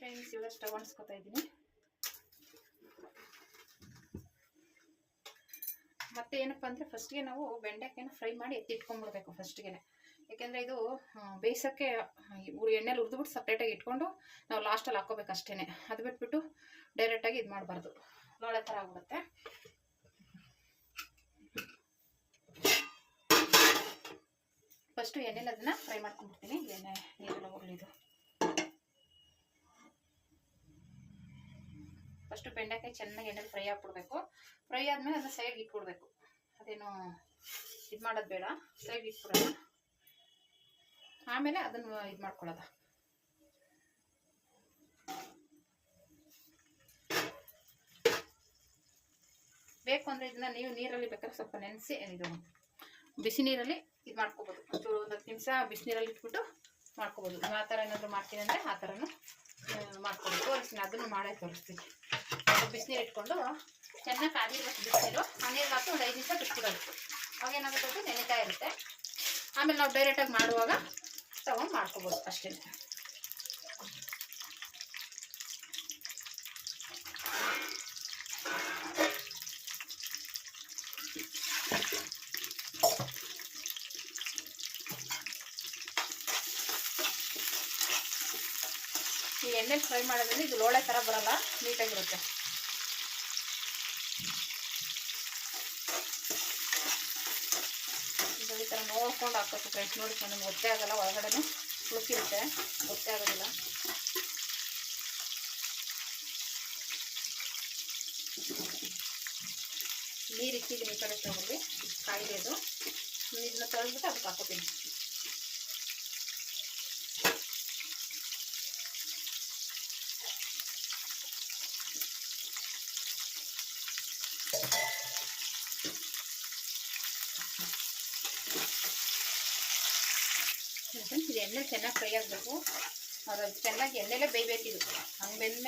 Friends stove ಇದ್ದೀನಿ. ಮತ್ತೆ ಏನಪ್ಪ ಅಂದರೆ ಫಸ್ಟ್ಗೆ ನಾವು ಬೆಂಡೆಕಾಯಿನ ಫ್ರೈ ಮಾಡಿ ಎತ್ತಿಟ್ಕೊಂಡ್ಬಿಡ್ಬೇಕು ಫಸ್ಟ್ಗೆ ಯಾಕೆಂದರೆ ಇದು ಬೇಯಿಸೋಕ್ಕೆ ಎಣ್ಣೆಲಿ ಹುರಿದ್ಬಿಟ್ಟು ಸಪ್ರೇಟಾಗಿ ಇಟ್ಕೊಂಡು ನಾವು ಲಾಸ್ಟಲ್ಲಿ ಹಾಕ್ಕೋಬೇಕು ಅದು ಬಿಟ್ಬಿಟ್ಟು ಡೈರೆಕ್ಟಾಗಿ ಇದು ಮಾಡಬಾರ್ದು ಲೋಳೆ ಥರ ಆಗ್ಬಿಡುತ್ತೆ. ಫಸ್ಟು ಎಣ್ಣೆಲಿ ಅದನ್ನು ಫ್ರೈ ಮಾಡ್ಕೊಂಡ್ಬಿಡ್ತೀನಿ. ಎಣ್ಣೆ, ನೀರೆಲ್ಲ ಉರುಳಿದು ಫಸ್ಟು ಬೆಂಡೆಕಾಯಿ ಚೆನ್ನಾಗಿ ಎಣ್ಣೆಲಿ ಫ್ರೈ ಹಾಕ್ಬಿಡ್ಬೇಕು ಫ್ರೈ ಆದಮೇಲೆ ಅದನ್ನ ಸೈಡ್ಗೆ ಇಟ್ಬಿಡ್ಬೇಕು. ಅದೇನು ಇದು ಮಾಡೋದು ಬೇಡ. ಸೈಡ್ಗೆ ಇಟ್ಬಿಡೋಣ. ಆಮೇಲೆ ಅದನ್ನು ಇದು ಮಾಡ್ಕೊಳ್ಳೋದು. ಬೇಕು ಅಂದರೆ ಇದನ್ನ ನೀವು ನೀರಲ್ಲಿ ಬೇಕಾದ್ರೆ ಸ್ವಲ್ಪ ನೆನೆಸಿ ಇದು ಬಿಸಿ ನೀರಲ್ಲಿ ಇದು ಮಾಡ್ಕೋಬೋದು. ಒಂಚೂರು ಒಂದು ಹತ್ತು ನಿಮಿಷ ಬಿಸಿನೀರಲ್ಲಿ ಇಟ್ಬಿಟ್ಟು ಮಾಡ್ಕೋಬೋದು. ಆ ಥರ ಏನಾದರೂ ಮಾಡ್ತೀನಿ ಅಂದರೆ ಆ ಥರನೂ ಮಾಡ್ಕೊಂಡು ತೋರಿಸ್ತೀನಿ, ಅದನ್ನು ಮಾಡೇ ತೋರಿಸ್ತೀನಿ. ಬಿಸಿನೀರು ಇಟ್ಕೊಂಡು ಚೆನ್ನಾಗಿ ಕಾದಿರ್ಬೇಕು ಬಿಸಿನೀರು ಆ ನೀರು ಹಾಕಿ ಒಂದು ಐದು ನಿಮಿಷ ಬಿಟ್ಬಿಡೋದು ಅವಾಗ ಏನಾಗುತ್ತೆ ನೆನೆತಾ ಇರುತ್ತೆ. ಆಮೇಲೆ ನಾವು ಡೈರೆಕ್ಟಾಗಿ ಮಾಡುವಾಗ ತಗೊಂಡು ಮಾಡ್ಕೋಬೋದು ಅಷ್ಟೇ. ಎಣ್ಣೆ ಫ್ರೈ ಮಾಡೋದ್ರಿಂದ ಇದು ಲೋಳೆ ಥರ ಬರಲ್ಲ, ನೀಟಾಗಿರುತ್ತೆ. ಈ ಥರ ನೋಡ್ಕೊಂಡು ಹಾಕೋದು ಫ್ರೆಂಡ್ಸ್ ನೋಡಿ ನಮ್ಗೆ ಗೊತ್ತೇ ಆಗಲ್ಲ, ಒಳಗಡೆನೂ ಉಳುಕಿರುತ್ತೆ ಗೊತ್ತೇ ಆಗೋದಿಲ್ಲ. ನೀರು ಇಟ್ಟಿದ್ದೀನಿ ಈ ಕಡೆ ತಗೊಂಡು ಕಾಯಿಲೆದು ನೀರನ್ನ ತೊಳೆದ್ಬಿಟ್ಟು ಅದಕ್ಕೆ ಹಾಕೋತೀನಿ ಫ್ರೆಂಡ್ಸ್ ಇದು ಎಣ್ಣೆ ಚೆನ್ನಾಗಿ ಫ್ರೈ ಆಗಬೇಕು. ಅದು ಚೆನ್ನಾಗಿ ಎಣ್ಣೆಲೇ ಬೇಯಬೇಕಿದು. ಹಂಗೆ ಬೆಂದ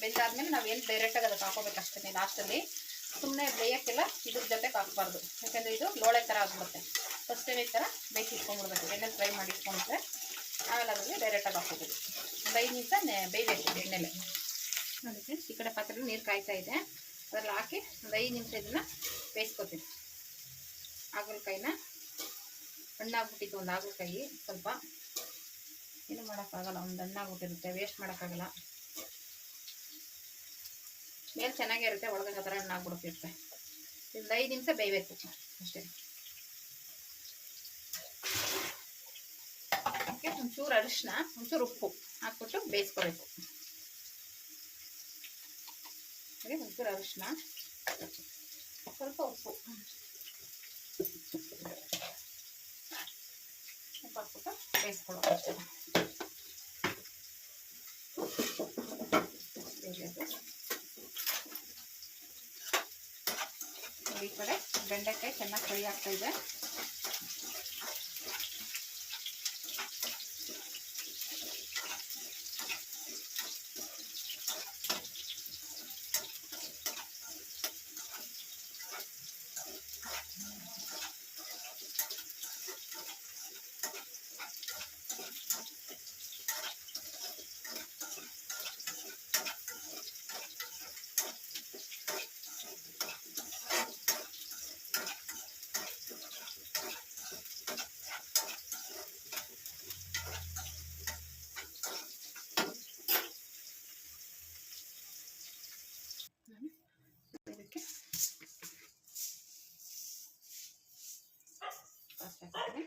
ಬೆಂದಾದ್ಮೇಲೆ ನಾವು ಏನು ಡೈರೆಕ್ಟಾಗಿ ಅದಕ್ಕೆ ಹಾಕೋಬೇಕು ಅಷ್ಟೇ ಲಾಸ್ಟಲ್ಲಿ ಸುಮ್ಮನೆ ಬೇಯೋಕ್ಕೆಲ್ಲ ಇದ್ರ ಜೊತೆಗೆ ಹಾಕ್ಬಾರ್ದು. ಯಾಕೆಂದರೆ ಇದು ಲೋಳೆ ಥರ ಆಗ್ಬಿಡುತ್ತೆ. ಫಸ್ಟೇ ಥರ ಬೇಯಿಸಿ ಇಟ್ಕೊಂಡ್ಬಿಡ್ಬೇಕು. ಎಣ್ಣೆ ಫ್ರೈ ಮಾಡಿ ಇಟ್ಕೊಂಡ್ರೆ ಆಮೇಲೆ ಅದಕ್ಕೆ ಡೈರೆಕ್ಟಾಗಿ ಹಾಕೋಬೇಕು ಒಂದು ಐದು ನಿಮಿಷ ಬೇಯಬೇಕು ಎಣ್ಣೆಲೆ. ಫ್ರೆಂಡ್ಸ್ ಈ ಕಡೆ ಪಾತ್ರೆಲಿ ನೀರು ಕಾಯ್ತಾ ಇದೆ. ಅದರಲ್ಲಿ ಹಾಕಿ ಒಂದು ಐದು ನಿಮಿಷ ಇದನ್ನು ಬೇಯಿಸ್ಕೊತೀನಿ. ಹಾಗಲಕಾಯಿನ ಹಣ್ಣಾಗ್ಬಿಟ್ಟಿತ್ತು ಒಂದು ಹಾಗಲಕಾಯಿ. ಸ್ವಲ್ಪ ಏನು ಮಾಡೋಕ್ಕಾಗಲ್ಲ, ಒಂದು ಹಣ್ಣಾಗ್ಬಿಟ್ಟಿರುತ್ತೆ ವೇಸ್ಟ್ ಮಾಡೋಕ್ಕಾಗಲ್ಲ. ಮೇಲೆ ಚೆನ್ನಾಗೇ ಇರುತ್ತೆ ಒಳಗೆ ಆ ಥರ ಹಣ್ಣಾಗ್ಬಿಡುತ್ತಿರುತ್ತೆ ಒಂದು ಐದು ನಿಮಿಷ ಬೇಯಬೇಕು, ಅಷ್ಟೇ. ಅದಕ್ಕೆ ಒಂಚೂರು ಅರಿಶಿನ ಒಂಚೂರು ಉಪ್ಪು ಹಾಕ್ಬಿಟ್ಟು ಬೇಯಿಸ್ಕೋಬೇಕು. ಹಾಗೆ ಒಂಚೂರು ಅರಿಶಿನ ಸ್ವಲ್ಪ ಉಪ್ಪು. ಉಪ್ಪು ಹಾಕ್ಬಿಟ್ಟು ಬೇಯಿಸ್ಕೊಳ್ಳೋದು ಅಷ್ಟೇ. ಈ ಕಡೆ ಬೆಂಡೆಕಾಯಿ ಚೆನ್ನಾಗಿ ಫ್ರೈ ಆಗ್ತಾ ಇದೆ ಇದಕ್ಕೆ ಸಾಸ್ ಹಾಕ್ತೀನಿ.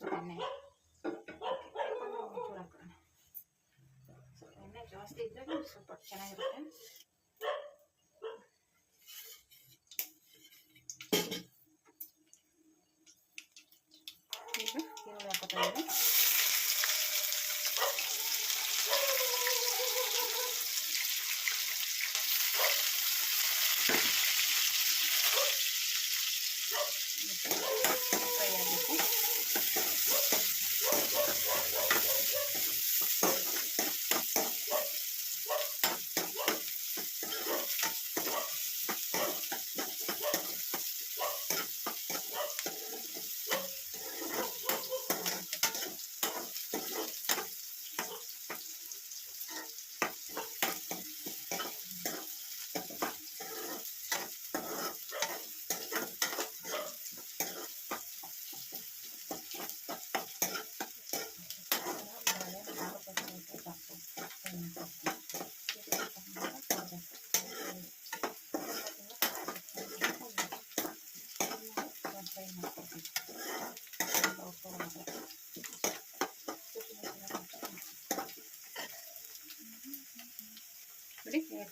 ಎಣ್ಣೆ ಎಣ್ಣೆ ಜಾಸ್ತಿ ಇದ್ದರೆ ಸ್ವಲ್ಪ ಚೆನ್ನಾಗಿರುತ್ತೆ ಈಗ ಈರುಳ್ಳಿ ಹಾಕೋತಾ ಇದ್ದೀನಿ ಫ್ರೈ ಆಗಬೇಕು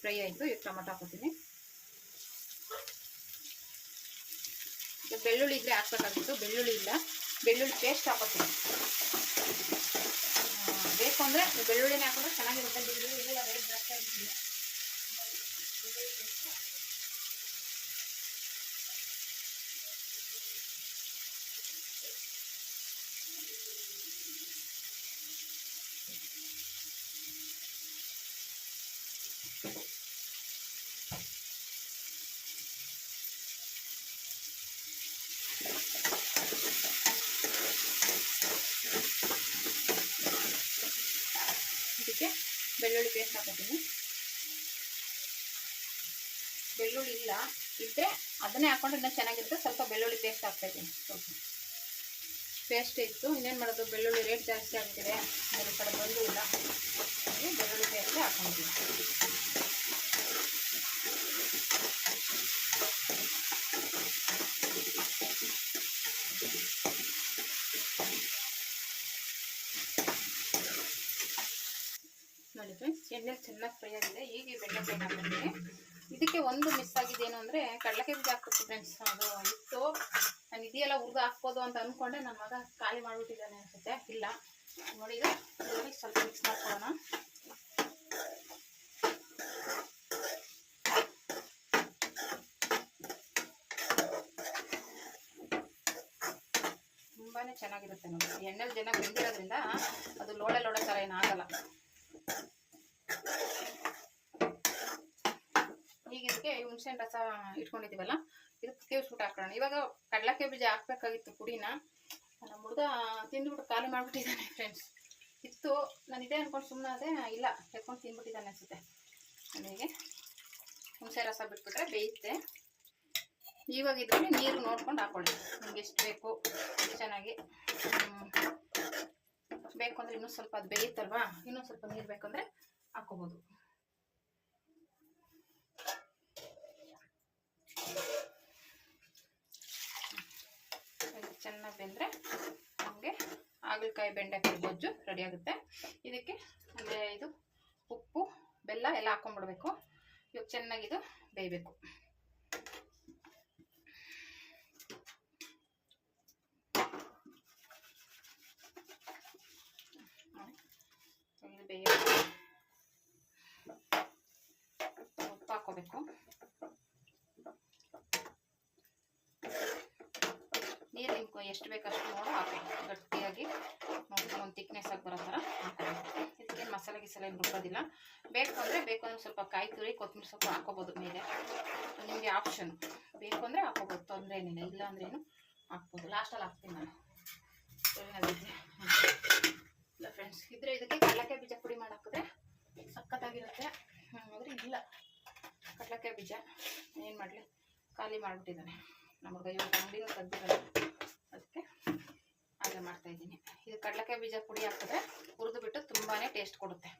ಫ್ರೈ ಆಯಿತು ಈಗ ಟೊಮೊಟೊ ಹಾಕೋತೀನಿ ಬೆಳ್ಳುಳ್ಳಿ ಇದ್ರೆ ಹಾಕ್ಬೇಕಾಗಿತ್ತು ಬೆಳ್ಳುಳ್ಳಿ ಇಲ್ಲ, ಬೆಳ್ಳುಳ್ಳಿ ಪೇಸ್ಟ್ ಹಾಕೋತೀನಿ ಬೇಕು ಅಂದರೆ ಬೆಳ್ಳುಳ್ಳಿನೇ ಹಾಕಿದ್ರೆ ಚೆನ್ನಾಗಿರುತ್ತೆ. ಬೆಳ್ಳುಳ್ಳಿ ಇಲ್ಲ ರೇಟ್ ಜಾಸ್ತಿ ಆಗಿದ್ದೀನಿ ಇದಕ್ಕೆ ಬೆಳ್ಳುಳ್ಳಿ ಪೇಸ್ಟ್ ಹಾಕೋತೀನಿ ಬೆಳ್ಳುಳ್ಳಿ ಇಲ್ಲ ಇದ್ದರೆ ಅದನ್ನೇ ಹಾಕೊಂಡ್ರೆ ಇನ್ನೂ ಚೆನ್ನಾಗಿರುತ್ತೆ. ಸ್ವಲ್ಪ ಬೆಳ್ಳುಳ್ಳಿ ಪೇಸ್ಟ್ ಹಾಕ್ತಾಯಿದ್ದೀನಿ ಸ್ವಲ್ಪ. ಪೇಸ್ಟ್ ಇತ್ತು. ಇನ್ನೇನು ಮಾಡೋದು? ಬೆಳ್ಳುಳ್ಳಿ ರೇಟ್ ಜಾಸ್ತಿ ಆಗ್ತಿದೆ ಆಮೇಲೆ ಕಡೆ ಬಂದು ಇಲ್ಲ. ಬೆಳ್ಳುಳ್ಳಿ ಪೇಸ್ಟ್ ಹಾಕೊಂಡಿದ್ದೀನಿ. ನೋಡಿ ಫ್ರೆಂಡ್ಸ್ ಎಣ್ಣೆ ಚೆನ್ನಾಗಿ ಫ್ರೈ ಆಗಿದೆ ಈಗ ಬೆಣ್ಣೆ ಬೆಂಡೆಕಾಯಿ ಹಾಕ್ತೀನಿ ಇದಕ್ಕೆ ಒಂದು ಮಿಸ್ ಆಗಿದೆ ಏನು ಅಂದರೆ, ಕಡಲೆಕಾಯಿ ಬೀಜ ಹಾಕ್ಬೇಕು ಫ್ರೆಂಡ್ಸ್ ಅದು ಇತ್ತು. ನಾನು ಇದೆಯೆಲ್ಲ ಹುರಿದು ಹಾಕ್ಬೋದು ಅಂತ ಅಂದ್ಕೊಂಡೆ ನನ್ನ ಮಗ ಖಾಲಿ ಮಾಡಿಬಿಟ್ಟಿದ್ದಾನೆ ಅನಿಸುತ್ತೆ. ಇಲ್ಲ, ನೋಡಿ ಸ್ವಲ್ಪ ಮಿಕ್ಸ್ ಮಾಡ್ಕೊಳ್ಳೋಣ. ತುಂಬಾ ಚೆನ್ನಾಗಿರುತ್ತೆ ನೋಡಿ. ಎಣ್ಣೆಲಿ ಜನ ಬೆಂದಿರೋದ್ರಿಂದ ಅದು ಲೋಳೆ ಲೋಳೆ ಥರ ಏನಾಗಲ್ಲ ಈಗ ಹುಣಸೆ ಹುಣಸೆಹಣ್ಣು ರಸ ಇಟ್ಕೊಂಡಿದ್ದೀವಲ್ಲ, ಇದಕ್ಕೆ ಸೂಟ್ ಹಾಕೋಣ ಇವಾಗ ಕಡಲಕ್ಕೆ ಬೀಜ ಹಾಕ್ಬೇಕಾಗಿತ್ತು ಪುಡಿನ. ನಮ್ಮ ಹುಡುಗ ತಿಂದ್ಬಿಟ್ಟು ಖಾಲಿ ಮಾಡಿಬಿಟ್ಟಿದ್ದಾನೆ ಫ್ರೆಂಡ್ಸ್ ಇತ್ತು, ನಾನು ಇದೇ ಅನ್ಕೊಂಡು ಸುಮ್ಮನೆ ಅದೇ ಇಲ್ಲ, ಎತ್ಕೊಂಡು ತಿಂದ್ಬಿಟ್ಟಿದ್ದಾನೆ ಅನಿಸುತ್ತೆ. ನನಗೆ ಹುಣಸೆ ರಸ ಬಿಟ್ಬಿಟ್ರೆ ಬೇಯುತ್ತೆ ಇವಾಗ ಇದರಲ್ಲಿ ನೀರು ನೋಡ್ಕೊಂಡು ಹಾಕೊಳ್ಳಿ. ನಿಮ್ಗೆ ಎಷ್ಟು ಬೇಕು ಚೆನ್ನಾಗಿ. ಬೇಕು ಅಂದರೆ ಇನ್ನೂ ಸ್ವಲ್ಪ ಅದು ಬೇಯುತ್ತಲ್ವಾ? ಇನ್ನೂ ಸ್ವಲ್ಪ ನೀರು ಬೇಕಂದ್ರೆ ಹಾಕೋಬೋದು ಬೆಂದರೆ ನಮಗೆ ಹಾಗಲಕಾಯಿ, ಬೆಂಡೆಕಾಯಿ, ಗೊಜ್ಜು ರೆಡಿ ಆಗುತ್ತೆ. ಇದಕ್ಕೆ ಅಂದರೆ ಇದು ಉಪ್ಪು, ಬೆಲ್ಲ ಎಲ್ಲ ಹಾಕೊಂಡ್ಬಿಡ್ಬೇಕು. ಇವಾಗ ಚೆನ್ನಾಗಿದು ಬೇಯಬೇಕು. ಬೇಯಬೇಕು. ಉಪ್ಪು ಹಾಕೋಬೇಕು. ನಿಮ್ಗೆ ಎಷ್ಟು ಬೇಕಷ್ಟು ನೋಡಿ ಹಾಕಿ ಗಟ್ಟಿಯಾಗಿ ಒಂದು ತಿಕ್ನೆಸ್ ಆಗಿ ಬರೋ ಥರ ಹಾಕೋಬೇಕು ಇದಕ್ಕೇನು ಮಸಾಲೆ ಗಿಸಲ ಏನು ರುಬ್ಬೋದಿಲ್ಲ. ಬೇಕು ಅಂದರೆ ಬೇಕು ಅಂದರೆ ಸ್ವಲ್ಪ ಕಾಯಿ ತುರಿ, ಕೊತ್ತಂಬರಿ ಸೊಪ್ಪು ಹಾಕೋಬೋದು ಮೇಲೆ. ನಿಮಗೆ ಆಪ್ಷನ್ ಬೇಕು ಅಂದರೆ ಹಾಕೋಬೋದು ತೊಂದರೆ ಏನಿಲ್ಲ. ಇಲ್ಲ ಅಂದ್ರೇನು ಹಾಕ್ಬೋದು. ಲಾಸ್ಟಲ್ಲಿ ಹಾಕ್ತೀನಿ ನಾನು. ಇಲ್ಲ ಫ್ರೆಂಡ್ಸ್ ಇದ್ರೆ ಇದಕ್ಕೆ ಕಡಲೆಕಾಯಿ ಬೀಜ ಪುಡಿ ಮಾಡಾಕಿದ್ರೆ ಸಖತ್ತಾಗಿರುತ್ತೆ. ಆದರೆ ಇಲ್ಲ. ಕಡಲೆಕಾಯಿ ಬೀಜ ಏನು ಮಾಡಲಿ? ಖಾಲಿ ಮಾಡಿಬಿಟ್ಟಿದ್ದಾನೆ. ನಮಗೆ ಇವತ್ತು ಅಂಗಡಿನೂ ಅದಕ್ಕೆ ಹಾಗೆ ಮಾಡ್ತಾಯಿದ್ದೀನಿ ಇದು ಕಡಲೆಕಾಯಿ ಬೀಜ ಪುಡಿ ಹಾಕಿದ್ರೆ ಹುರಿದು ಬಿಟ್ಟು ತುಂಬಾ ಟೇಸ್ಟ್ ಕೊಡುತ್ತೆ.